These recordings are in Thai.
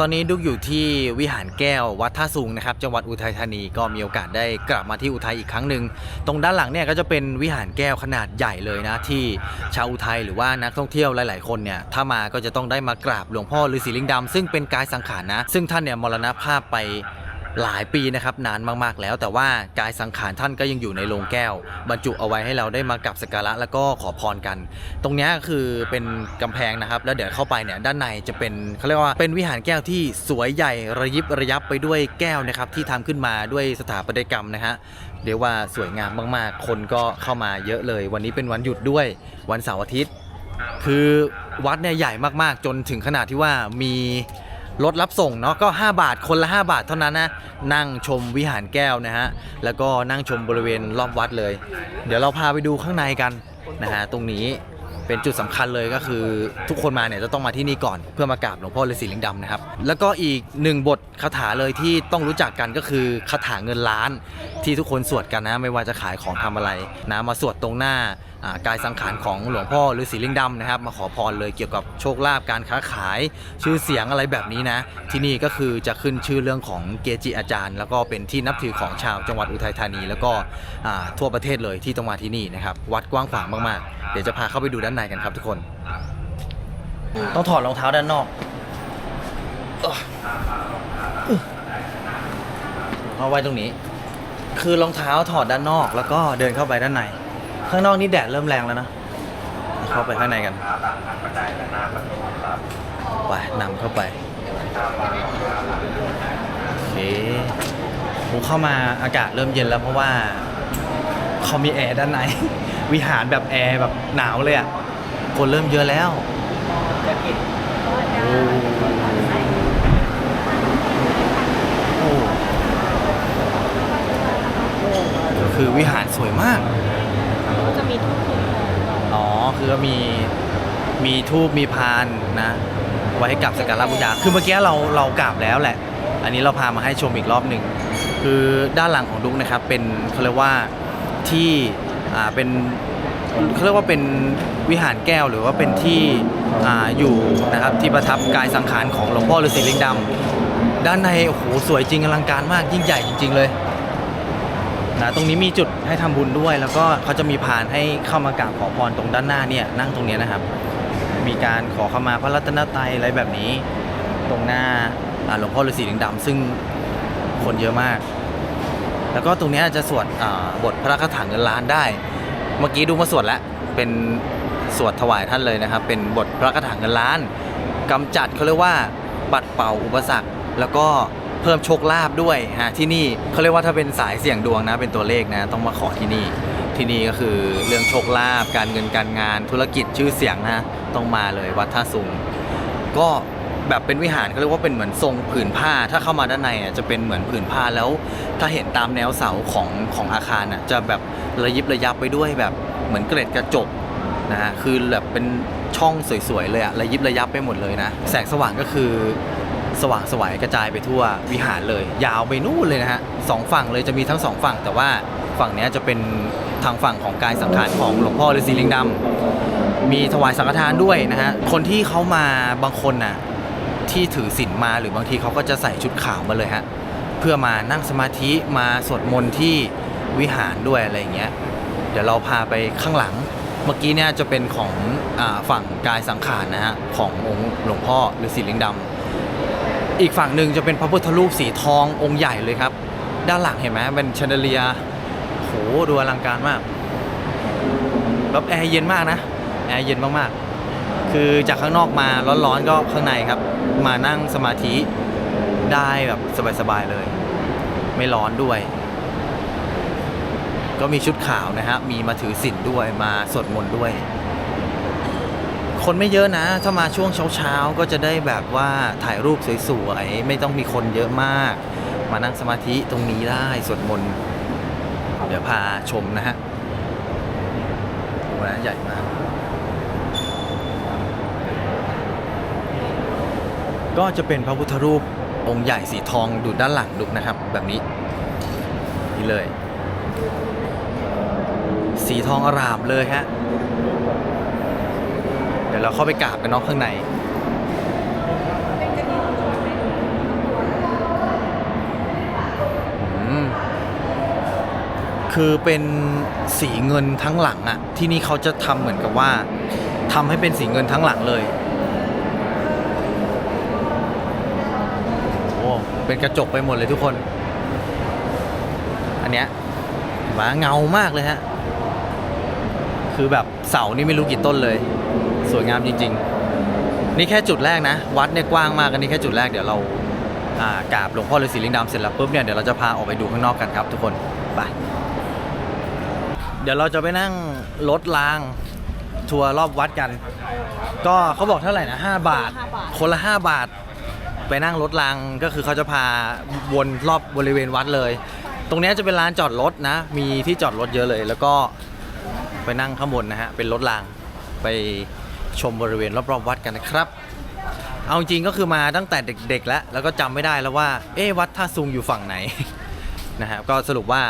ตอนนี้ดุกอยู่ที่วิหารแก้ววัดท่าสูงนะครับจังหวัดอุทัยธานีก็มีโอกาสได้กลับมาที่อุทัยอีกครั้งหนึ่งตรงด้านหลังเนี่ยก็จะเป็นวิหารแก้วขนาดใหญ่เลยนะที่ชาวอุทัยหรือว่านักท่องเที่ยวหลาย ๆ คนเนี่ยถ้ามาก็จะต้องได้มากราบหลวงพ่อฤาษีลิงดำซึ่งเป็นกายสังขารนะ ซึ่งท่านเนี่ยมรณภาพไป หลายปีนะครับนานมากๆแล้ว แต่ว่ากายสังขารท่านก็ยังอยู่ในโลงแก้ว บรรจุเอาไว้ให้เราได้มากราบสักการะแล้วก็ขอพรกัน ตรงนี้คือเป็นกำแพงนะครับ แล้วเดี๋ยวเข้าไปเนี่ยด้านในจะเป็นเขาเรียกว่าเป็นวิหารแก้วที่สวยใหญ่ระยิบระยับไปด้วยแก้วนะครับที่ทำขึ้นมาด้วยสถาปัตยกรรมนะฮะเรียกว่าสวยงามมากๆ คนก็เข้ามาเยอะเลย วันนี้เป็นวันหยุดด้วยวันเสาร์อาทิตย์ คือวัดเนี่ยใหญ่มากๆ จนถึงขนาดที่ว่ามี รถรับส่งเนาะก็ 5 บาทคนละ 5 บาทเท่านั้นนะนั่งชมวิหารแก้วนะฮะแล้วก็นั่งชมบริเวณรอบวัดเลย เดี๋ยวเราพาไปดูข้างในกันนะฮะตรงนี้เป็นจุดสำคัญเลยก็คือทุกคนมาเนี่ยจะต้องมาที่นี่ก่อนเพื่อมากราบหลวงพ่อฤาษีลิงดำนะครับ แล้วก็อีกหนึ่งบทคาถาเลยที่ต้องรู้จักกันก็คือคาถาเงินล้านที่ทุกคนสวดกันนะ ไม่ว่าจะขายของทำอะไรนะมาสวดตรงหน้า กายสังขารของหลวงพ่อฤาษีลิงดำนะครับ มาขอพรเลยเกี่ยวกับโชคลาภการค้าขายชื่อเสียงอะไรแบบนี้นะ ที่นี่ก็คือจะขึ้นชื่อเรื่องของเกจิอาจารย์ แล้วก็เป็นที่นับถือของชาวจังหวัดอุทัยธานี แล้วก็ทั่วประเทศเลยที่ต้องมาที่นี่นะครับ วัดกว้างขวางมากๆ เดี๋ยวจะพาเข้าไปดูด้านในกันครับทุกคน ต้องถอดรองเท้าด้านนอกเอาไว้ตรงนี้ คือรองเท้าถอดด้านนอก แล้วก็เดินเข้าไปด้านใน ข้างนอกนี่แดดเริ่มแรงแล้วนะ เข้าไปข้างในกัน ไปนำเข้าไป โอเคผมเข้ามาอากาศเริ่มเย็นแล้วเพราะว่าเขามีแอร์ด้านในวิหารแบบแอร์แบบหนาวเลยอะ คนเริ่มเยอะแล้วโอ้โอ้คือวิหารสวยมาก จะมีทุกคนอ๋อคือมีมีทูบมีพานนะ ไว้ให้กับสักการะบูชาคือเมื่อกี้เราเรากราบแล้วแหละ อันนี้เราพามาให้ชมอีกรอบหนึ่งคือด้านหลังของดุ๊กนะครับเป็นเขาเรียกว่าที่อ่าเป็นเขาเรียกว่าเป็นวิหารแก้วหรือว่าเป็นที่อ่าอยู่นะครับที่ประทับกายสังขารของหลวงพ่อฤาษีลิงดำด้านในโอ้โหสวยจริงอลังการมากยิ่งใหญ่จริง ๆ เลย นะตรงนี้มีจุดให้ทำบุญด้วย แล้วก็เขาจะมีพานให้เข้ามากราบขอพรตรงด้านหน้าเนี่ยนั่งตรงนี้นะครับ มีการขอขมาพระรัตนตรัยอะไรแบบนี้ ตรงหน้าหลวงพ่อฤาษีลิงดำซึ่งคนเยอะมาก แล้วก็ตรงนี้จะสวดอ่าบทพระคาถาเงินล้านได้ เมื่อกี้ดูมาสวดแล้วเป็นสวดถวายท่านเลยนะครับ เป็นบทพระคาถาเงินล้านกำจัดเขาเรียกว่าปัดเป่าอุปสรรค แล้วก็ เพิ่มโชคลาภด้วยฮะที่นี่เขาเรียกว่าถ้าเป็นสายเสี่ยงดวงนะ เป็นตัวเลขนะ ต้องมาขอที่นี่ ที่นี่ก็คือเรื่องโชคลาภการเงินการงาน ธุรกิจชื่อเสียงนะต้องมาเลยวัดท่าสุงก็แบบเป็นวิหารเขาเรียกว่าเป็นเหมือนทรงผืนผ้า ถ้าเข้ามาด้านในอะจะเป็นเหมือนผืนผ้าแล้ว ถ้าเห็นตามแนวเสาของของอาคารอะจะแบบระยิบระยับไปด้วยแบบเหมือนเกล็ดกระจกนะฮะคือแบบเป็นช่องสวยๆเลยอะระยิบระยับไปหมดเลยนะ แสงสว่างก็คือ สว่างสวายกระจายไปทั่ววิหารเลย ยาวไปนู่นเลยนะฮะสองฝั่งเลยจะมีทั้งสองฝั่ง แต่ว่าฝั่งนี้จะเป็นทางฝั่งของกายสังขารของหลวงพ่อฤาษีลิงดำมีถวายสังฆทานด้วยนะฮะคนที่เขามาบางคนน่ะที่ถือศีลมาหรือบางทีเขาก็จะใส่ชุดขาวมาเลยฮะเพื่อมานั่งสมาธิมาสวดมนต์ที่วิหารด้วยอะไรอย่างเงี้ยเดี๋ยวเราพาไปข้างหลัง เมื่อกี้เนี่ยจะเป็นของอฝั่งกายสังขารนะฮะขององค์หลวงพ่อฤาษีลิงดำ อีกฝั่งหนึ่งจะเป็นพระพุทธรูปสีทององค์ใหญ่เลยครับ ด้านหลังเห็นไหมเป็นชนเดเลียโหดูอลังการมากแบบแอร์เย็นมากนะแอร์เย็นมากๆ คือจากข้างนอกมาร้อนๆก็ข้างในครับ มานั่งสมาธิได้แบบสบายๆเลย ไม่ร้อนด้วย ก็มีชุดขาวนะฮะมีมาถือศีลด้วยมาสวดมนต์ด้วย คนไม่เยอะนะ ถ้ามาช่วงเช้าๆ ก็จะได้แบบว่าถ่ายรูปสวยๆ ไม่ต้องมีคนเยอะมาก มานั่งสมาธิตรงนี้ได้สวดมนต์เดี๋ยวพาชมนะฮะโอ้โหนะใหญ่มาก ก็จะเป็นพระพุทธรูปองค์ใหญ่สีทองดูด้านหลังดูนะครับ แบบนี้ นี่เลย สีทองอร่ามเลยฮะ เดี๋ยวเราเข้าไปกราบกันน้องข้างใน คือเป็นสีเงินทั้งหลังอะที่นี่เขาจะทำเหมือนกับว่าทำให้เป็นสีเงินทั้งหลังเลยโอ้เป็นกระจกไปหมดเลยทุกคน อันเนี้ยมาเงามากเลยฮะ คือแบบเสานี่ไม่รู้กี่ต้นเลย สวยงามจริง ๆ นี่แค่จุดแรกนะ วัดเนี่ยกว้างมากอันนี้แค่จุดแรกเดี๋ยวเราอ่ากราบหลวงพ่อฤาษีลิงดำเสร็จแล้วปุ๊บเนี่ยเดี๋ยวเราจะพาออกไปดูข้างนอกกันครับทุกคนไปเดี๋ยวเราจะไปนั่งรถรางทัวร์รอบวัดกัน ก็เขาบอกเท่าไหร่นะ5บาท คนละ 5 บาท ไปนั่งรถรางก็คือเขาจะพาวนรอบบริเวณวัดเลย ตรงเนี้ยจะเป็นลานจอดรถนะ มีที่จอดรถเยอะเลย แล้วก็ไปนั่งข้างบนนะฮะเป็นรถรางไป ชมบริเวณรอบๆวัดกันนะครับ เอาจริงก็คือมาตั้งแต่เด็กๆ แล้ว แล้วก็จำไม่ได้แล้วว่า เอ๊ะวัดท่าซุงอยู่ฝั่งไหนนะครับ ก็สรุปว่า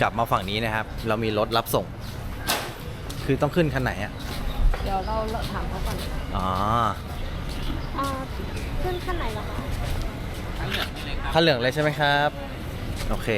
กลับมาฝั่งนี้นะครับ เรามีรถรับส่ง คือต้องขึ้นคันไหนอะ เดี๋ยวเราถามเขาก่อน อ๋ออ่าขึ้นขั้นไหนเหรอคะผ้าเหลืองเลยใช่ไหมครับ โอเค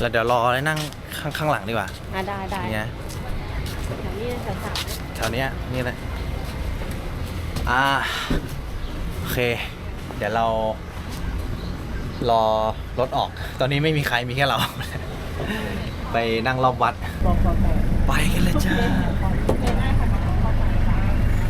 แล้วเดี๋ยวรอแล้วนั่งข้างข้างหลังดีกว่า อ่าได้ได้เนี่ยแถวนี้แถวสามแถวเนี้ยนี่เลยอ่าโอเค เดี๋ยวเรารอรถออก ตอนนี้ไม่มีใครมีแค่เรา ไปนั่งรอบวัด ไปกันเลยจ้า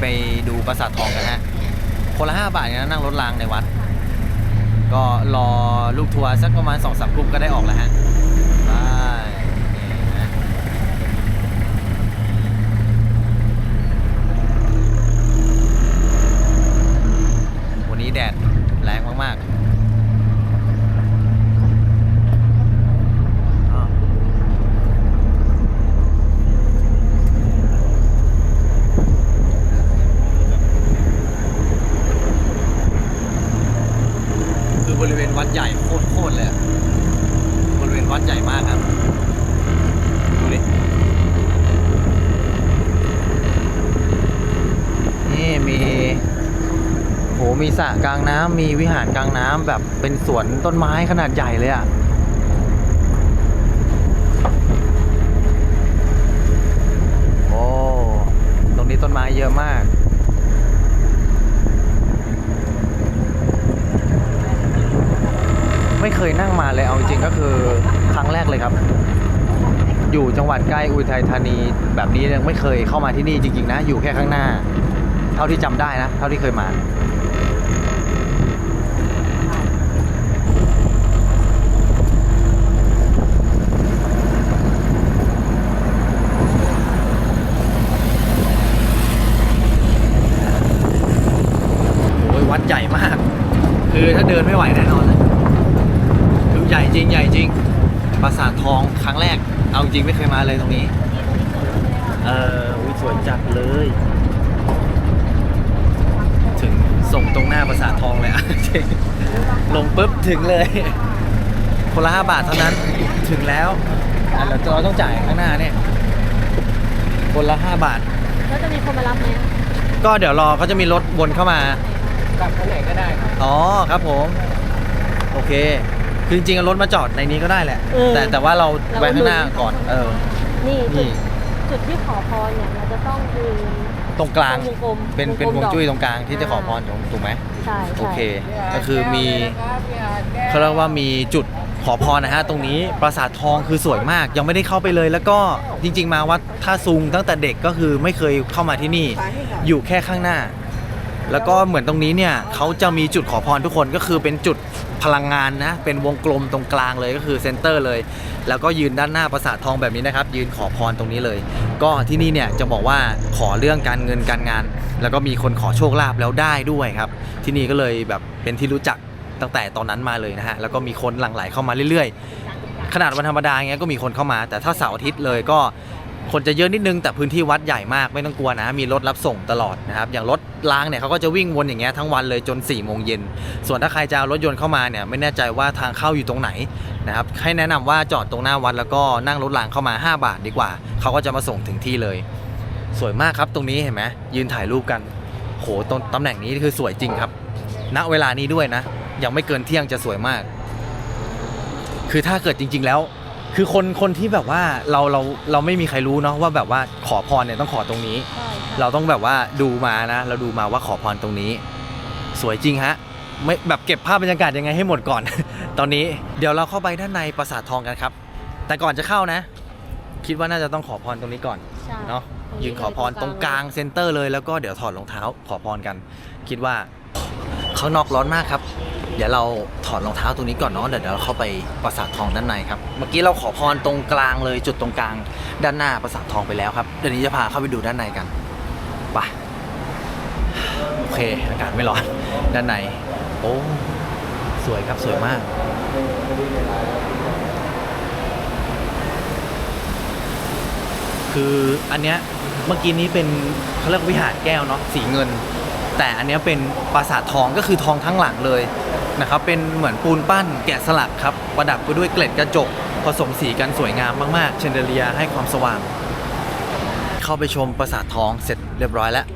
ไปดูปราสาททองกันฮะ คนละห้าบาทนะนั่งรถรางในวัด ก็รอลูกทัวร์สักประมาณสองสามกลุ่มก็ได้ออกแล้วฮะไปนี่นะวันนี้แดดแรงมากๆอ้าว คือบริเวณวัดใหญ่โคตรๆเลยอะบริเวณวัด ใหญ่มากครับดูดินี่มีโหมีสระกลางน้ำมีวิหารกลางน้ำแบบเป็นสวนต้นไม้ขนาดใหญ่เลยอะโอ้ตรงนี้ต้นไม้เยอะมากไม่เคยนั่งมาเลยเอาจริงก็คือ รั้งแรกเลยครับ อยู่จังหวัดใกล้อุทัยธานีแบบนี้ยังไม่เคยเข้ามาที่นี่จริง ๆ นะ อยู่แค่ข้างหน้า เท่าที่จำได้นะ เท่าที่เคยมาโอ้ยวัดใหญ่มาก คือถ้าเดินไม่ไหวแน่นอนเลยคือใหญ่จริงใหญ่จริง ปราสาททองครั้งแรก เอาจริงไม่เคยมาเลยตรงนี้ เอออุ้ยสวยจัดเลย ถึงส่งตรงหน้าปราสาททองเลยอะจริงลงปุ๊บถึงเลย คนละห้าบาทเท่านั้น ถึงแล้วอะแล้วเราต้องจ่ายข้างหน้าเนี่ย คนละห้าบาท แล้วจะมีคนมารับไหมก็เดี๋ยวรอเขาจะมีรถวนเข้ามา กลับไปไหนก็ได้ครับ อ๋อครับผม โอเค คือจริงๆเอารถมาจอดในนี้ก็ได้แหละ เออ แต่แต่ว่าเราแวะข้างหน้าก่อน เออ นี่จุนี่ดจุดที่ขอพรเนี่ยเราจะต้องยืน ตรงกลางวงกลมเป็นเป็นววงงกลมจุ้ยดอก ตรงกลางที่จะขอพรถูกไหมใช่โอใช่เค ก็คือมีเขาเรียกว่ามีจุดขอพรนะฮะตรงนี้ปราสาททองคือสวยมาก ยังไม่ได้เข้าไปเลย แล้วก็จริง ๆ มาวัดท่าซุงตั้งแต่เด็กก็คือไม่เคยเข้ามาที่นี่ อยู่แค่ข้างหน้า แล้วก็เหมือนตรงนี้เนี่ยเขาจะมีจุดขอพรทุกคนก็คือเป็นจุดพลังงานนะเป็นวงกลมตรงกลางเลยก็คือเซนเตอร์เลย แล้วก็ยืนด้านหน้าปราสาททองแบบนี้นะครับ ยืนขอพรตรงนี้เลย ก็ที่นี่เนี่ยจะบอกว่าขอเรื่องการเงินการงาน แล้วก็มีคนขอโชคลาภแล้วได้ด้วยครับ ที่นี่ก็เลยแบบเป็นที่รู้จักตั้งแต่ตอนนั้นมาเลยนะฮะแล้วก็มีคนหลั่งไหลเข้ามาเรื่อยๆ ขนาดวันธรรมดาเงี้ยก็มีคนเข้ามา แต่ถ้าเสาร์อาทิตย์เลยก็ คนจะเยอะนิดนึงแต่พื้นที่วัดใหญ่มากไม่ต้องกลัวนะ มีรถรับส่งตลอดนะครับอย่างรถล้างเนี่ยเขาก็จะวิ่งวนอย่างเงี้ยทั้งวันเลยจน4ี่โมงเย็นส่วนถ้าใครจะเอารถยนต์เข้ามาเนี่ยไม่แน่ใจว่าทางเข้าอยู่ตรงไหนนะครับให้แนะนำว่าจอดตรงหน้าวัดแล้วก็นั่งรถรางเข้ามา 5 บาทดีกว่าเขาก็จะมาส่งถึงที่เลย สวยมากครับตรงนี้เห็นไหมยืนถ่ายรูปกันโหตรงตำแหน่งนี้คือสวยจริงครับ ณเวลานี้ด้วยนะ ยังไม่เกินเที่ยงจะสวยมาก คือถ้าเกิดจริง ๆ แล้ว คือคนคนที่แบบว่าเราเราเราไม่มีใครรู้เนาะว่าแบบว่าขอพรเนี่ยต้องขอตรงนี้ ใช่ค่ะเราต้องแบบว่าดูมานะเราดูมาว่าขอพรตรงนี้ สวยจริงฮะไม่แบบเก็บภาพบรรยากาศยังไงให้หมดก่อน ตอนนี้เดี๋ยวเราเข้าไปด้านในปราสาททองกันครับ แต่ก่อนจะเข้านะ คิดว่าน่าจะต้องขอพรตรงนี้ก่อน ใช่เนาะตรงยืนขอพรตรงกลางเซนเตอร์เลยแล้วก็เดี๋ยวถอดรองเท้าขอพรกัน คิดว่าข้างนอกร้อนมากครับ เดี๋ยวเราถอดรองเท้าตรงนี้ก่อนเนาะเดี๋ยวเราเข้าไปปราสาททองด้านในครับ เมื่อกี้เราขอพรตรงกลางเลยจุดตรงกลางด้านหน้าปราสาททองไปแล้วครับ เดี๋ยวนี้จะพาเข้าไปดูด้านในกันไปโอเค อากาศไม่ร้อนด้านใน โอ้สวยครับสวยมากคืออันเนี้ยเมื่อกี้นี้เป็นเขาเรียกวิหารแก้วเนาะสีเงิน แต่อันเนี้ยเป็นปราสาททองก็คือทองทั้งหลังเลย นะครับเป็นเหมือนปูนปั้นแกะสลักครับ ประดับไปด้วยเกล็ดกระจก ผสมสีกันสวยงามมากๆ เชนเดเลียให้ความสว่าง เข้าไปชมปราสาททองเสร็จเรียบร้อยแล้ว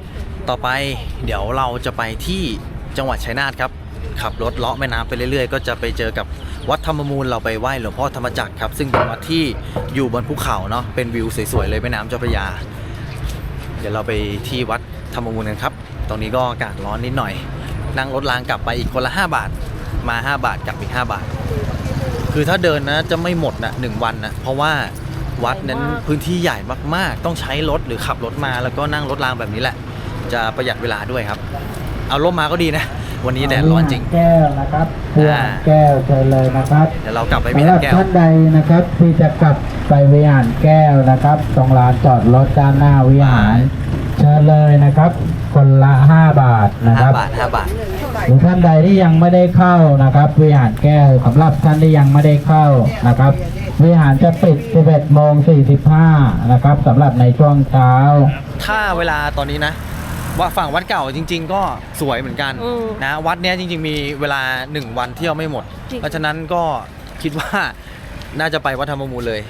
ต่อไปเดี๋ยวเราจะไปที่จังหวัดชัยนาทครับ ขับรถเลาะแม่น้ำไปเรื่อยๆ ก็จะไปเจอกับวัดธรรมมูลเราไปไหว้หลวงพ่อธรรมจักรครับ ซึ่งเป็นวัดที่อยู่บนภูเขาเนาะเป็นวิวสวยๆเลยแม่น้ำเจ้าพระยา เดี๋ยวเราไปที่วัดธรรมมูลกันครับ ตรงนี้ก็อากาศร้อนนิดหน่อย นั่งรถรางกลับไปอีกคนละ 5 บาท มา 5 บาทกลับอีก 5 บาท คือถ้าเดินนะจะไม่หมดนะหนึ่งวันนะเพราะว่าวัดนั้นพื้นที่ใหญ่มากๆ ต้องใช้รถหรือขับรถมาแล้วก็นั่งรถรางแบบนี้แหละ จะประหยัดเวลาด้วยครับ เอาร่มมาก็ดีนะ วันนี้แดดร้อนจริงแก้วนะครับพวงอ่าแก้วเชิญเลยนะครับเดี๋ยวเรากลับไปมีสำหรับแก้วท่านใดนะครับที่จะกลับไปวิหารแก้วนะครับ ตรงลานจอดรถด้านหน้าวิหาร เชิญเลยนะครับ คนละ 5 บาทนะคห้ารับบาทห้าบาท หรือท่านใดที่ยังไม่ได้เข้านะครับ วิหารแก้วสำหรับท่านที่ยังไม่ได้เข้านะครับ วิหารจะปิด 11โมง45 นะครับสำหรับในช่วงเช้า ถ้าเวลาตอนนี้นะ ว่าฝั่งวัดเก่าจริง ๆ ก็สวยเหมือนกันอืมนะวัดเนี้ยจริง ๆ มีเวลา 1 วันเที่ยวไม่หมด จริง เพราะฉะนั้นก็คิดว่าน่าจะไปวัดธรรมมูลเลย